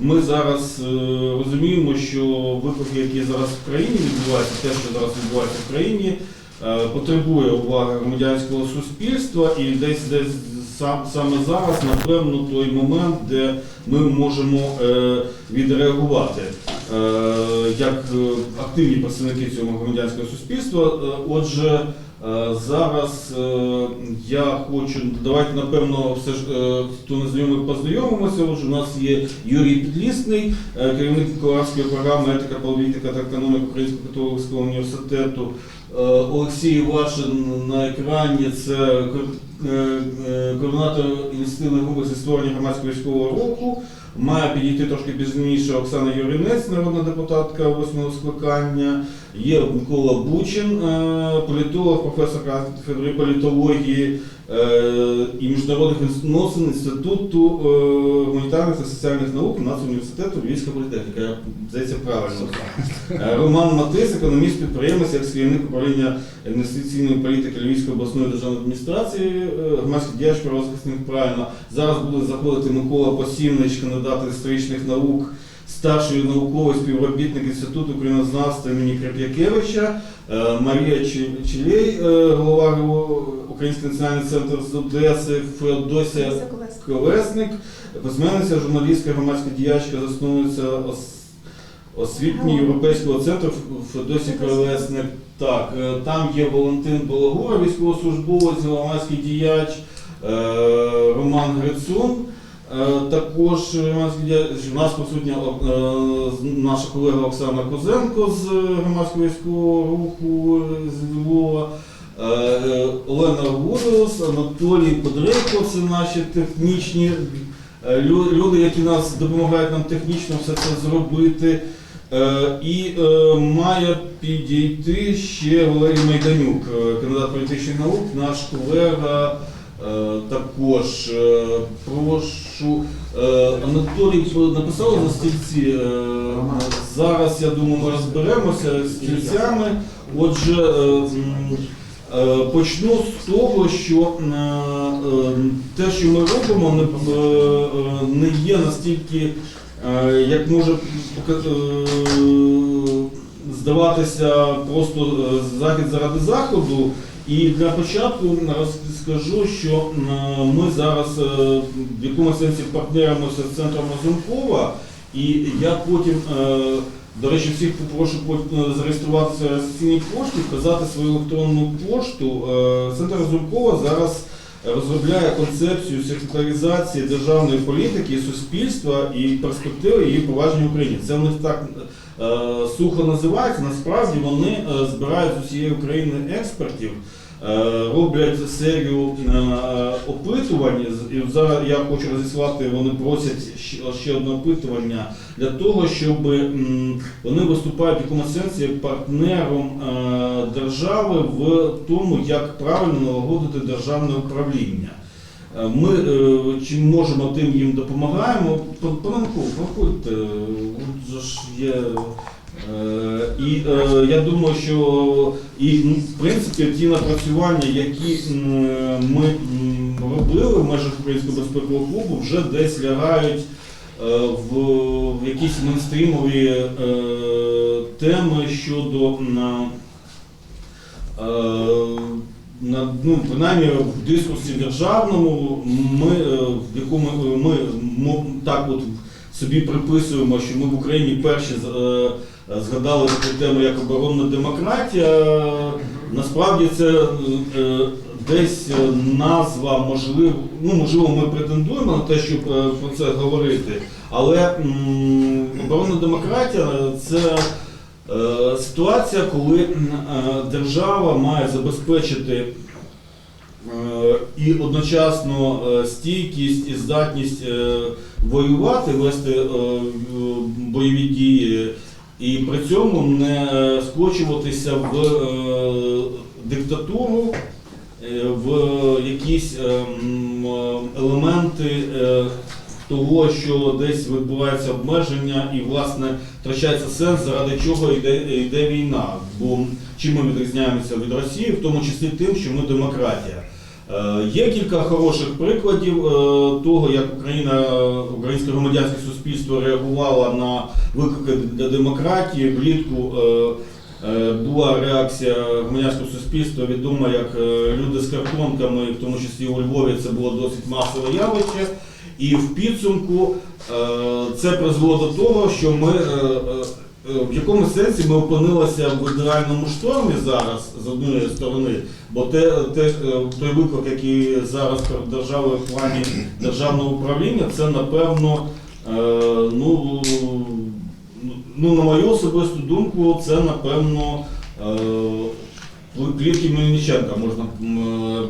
ми зараз е, розуміємо, що виклики, які зараз в країні відбуваються, те, що зараз відбувається в країні, е, потребує уваги громадянського суспільства і десь десь сам, саме зараз, напевно, той момент, де ми можемо е, відреагувати як активні представники цього громадянського суспільства. Отже, зараз е, я хочу, давайте напевно, все ж е, хто не знайомий, познайомимося. Отже, у нас є Юрій Підлісний, е, керівник Миколаївської програми етика, політика та економіка Українського католицького університету. Е, Олексій Вашин на екрані це е, е, координатор ініціативної групи зі створення громадського військового руху. Має підійти трошки пізніше Оксана Юринець, народна депутатка восьмого скликання. Є Микола Бучин, е, політолог, професор кафедри політології е, і міжнародних відносин Інституту е, гуманітарних та соціальних наук Нації університету Львівська політехніка. Я здається правильно. Роман Матис, економіст, підприємець, як керівник управління інвестиційної політики Львівської обласної державної адміністрації, громадський діяч правозахисних правильно. Зараз буде заходити Микола Посівнич, кандидат історичних наук, старший науковий співробітник Інституту українознавства імені Креп'якевича, е, Марія Чилей, е, голова ГО Український національний центр з Одеси, Феодосія Колесник, письменниця, журналістка, громадська діячка, засновниця ос- освітньо європейського центру Федосі Колесник. Так, е, там є Валентин Балагура, військовослужбовець, громадський діяч, Роман Грицун. Е, Також громадський у нас присутня е, наша колега Оксана Козенко з громадського військового руху з Львова. Е, е, Олена Гудос, Анатолій Подрейко, це наші технічні е, люди, які нас допомагають нам технічно все це зробити. Е, І е, має підійти ще Валерій Майданюк, е, кандидат політичних наук, наш колега. Е, Також е, прошу е, Анатолій написав за стільці. Зараз я думаю, ми розберемося з стільцями. Отже, Почну з того, що те, що ми робимо, не, є настільки, як може здаватися просто захід заради заходу. І для початку розкажу, що ми зараз е, в якомусь сенсі партнеримося з центром Разумкова, і я потім. е, до речі, всіх попрошу е, зареєструватися в реєстраційній пошті, вказати свою електронну пошту. Центр Разумкова зараз розробляє концепцію секретаризації державної політики і суспільства і перспективи її провадження в Україні. Це в них так сухо називається. Насправді вони е, збирають з усієї України експертів. е, Роблять серію е, опитувань, зараз я хочу розіслати, вони просять ще- одне опитування для того, щоб вони виступають в якомусь сенсі партнером е, держави в тому, як правильно налагодити державне управління. Е, Ми е, чим можемо, тим їм допомагаємо. Пананку, проходьте, ж є. е, І я думаю, що і ну, в принципі ті напрацювання, які ми робили в межах Українського безпекового клубу, вже десь лягають в, якісь мейнстрімові теми щодо на, е, ну, принаймні в дискурсі державному, ми, е, в якому ми мо- так от собі приписуємо, що ми в Україні перші е, згадали таку тему як оборонна демократія. Насправді це е, десь е, назва, можливо, ну можливо, ми претендуємо на те, щоб е, про це говорити, але оборонна демократія це е, ситуація, коли е, держава має забезпечити е, і одночасно е, стійкість і здатність е, воювати, вести е, бойові дії, і при цьому не е, скочуватися в е, диктатуру, е, в якісь е, е, елементи е, того, що десь відбувається обмеження і власне втрачається сенс, заради чого йде, йде війна. Бо чим ми відрізняємося від Росії, в тому числі тим, що ми демократія. Е, Є кілька хороших прикладів е, того, як Україна, українське громадянське суспільство реагувало на виклики для демократії. Влітку е, була реакція громадянського суспільства, відома як люди з картонками, в тому числі у Львові це було досить масове явище. І в підсумку е, це призвело до того, що ми е, е, в якомусь сенсі ми опинилися в ідеальному штормі зараз з однієї сторони, бо те, те, той виклик, який зараз перед державою в плані державного управління, це напевно, ну, ну на мою особисту думку, це напевно. Е, Клітки Мельниченка можна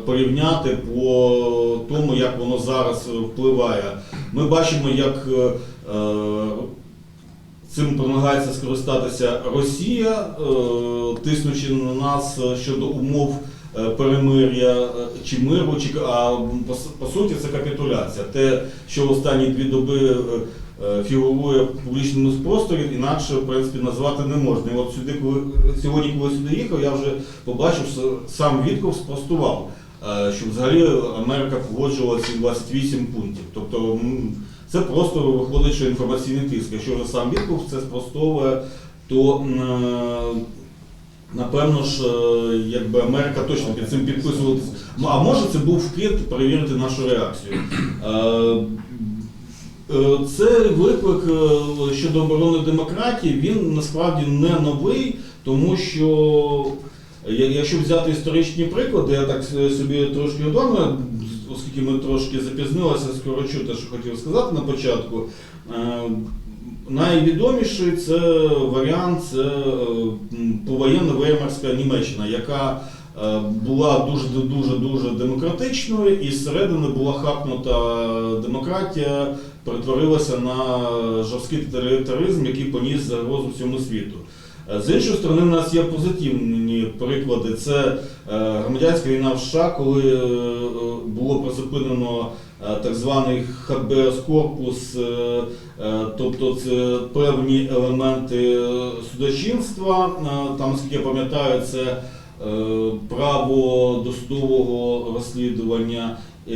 порівняти по тому, як воно зараз впливає. Ми бачимо, як е, е, цим намагається скористатися Росія, е, тиснучи на нас щодо умов перемир'я чи миру, чи а по, суті це капітуляція. Те, що останні дві доби фігурує в публічному просторі, інакше в принципі назвати не можна. І от сюди, коли сьогодні, коли сюди їхав, я вже побачив, що сам Вітков спростував, е, що взагалі Америка погоджувала ці 28 пунктів. Тобто це просто виходить, що інформаційний тиск. Якщо вже сам Вітков це спростовує, то е, напевно ж, е, якби Америка точно під цим підписувалася. А може це був вкид перевірити нашу реакцію. Е, Е, Цей виклик е, щодо оборони демократії він насправді не новий, тому що якщо взяти історичні приклади, я так собі трошки удобно, оскільки ми трошки запізнилися, скорочу те, що хотів сказати на початку. Е, Найвідоміший це варіант це повоєнна веймарська Німеччина, яка була дуже дуже дуже демократичною, і зсередини була хапнута демократія, перетворилася на жорсткий тоталітаризм, який поніс загрозу всьому світу. Е, З іншої сторони, в нас є позитивні приклади. Це е, громадянська війна в США, коли е, е, було призупинено е, так званий хабеас корпус, е, е, тобто це певні елементи е, судочинства. Е, Там, наскільки я пам'ятаю, це е, право досудового розслідування. Е,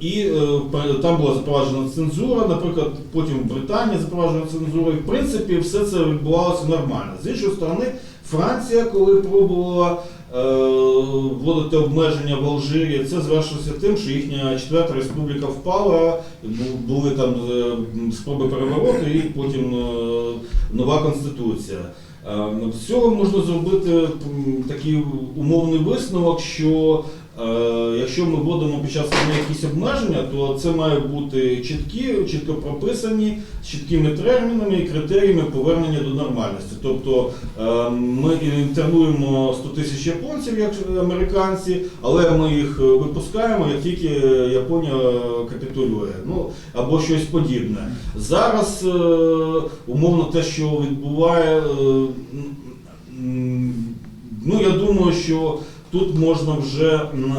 І е, там була запроваджена цензура, наприклад, потім в Британії запроваджена цензура. І в принципі все це відбувалося нормально. З іншої сторони, Франція, коли пробувала е, вводити обмеження в Алжирі, це звершилося тим, що їхня четверта республіка впала, були там е, спроби перевороту і потім е, нова конституція. Е, З цього можна зробити такий умовний висновок, що е, якщо ми вводимо під час війни якісь обмеження, то це має бути чіткі, чітко прописані, з чіткими термінами і критеріями повернення до нормальності. Тобто е, ми інтернуємо 100 тисяч японців, як американці, але ми їх випускаємо, як тільки Японія капітулює. Ну або щось подібне. Зараз е, умовно те, що відбуває, е, ну я думаю, що тут можна вже м,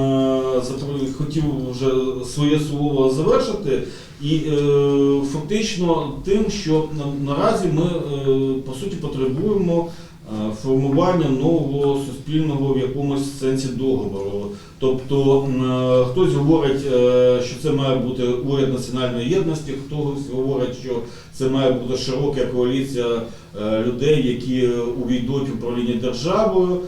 хотів вже своє слово завершити. І е, фактично тим, що наразі ми е, по суті потребуємо е, формування нового суспільного в якомусь сенсі договору. Тобто е, хтось говорить, е, що це має бути уряд національної єдності, хтось говорить, що це має бути широка коаліція е, людей, які увійдуть в управління державою.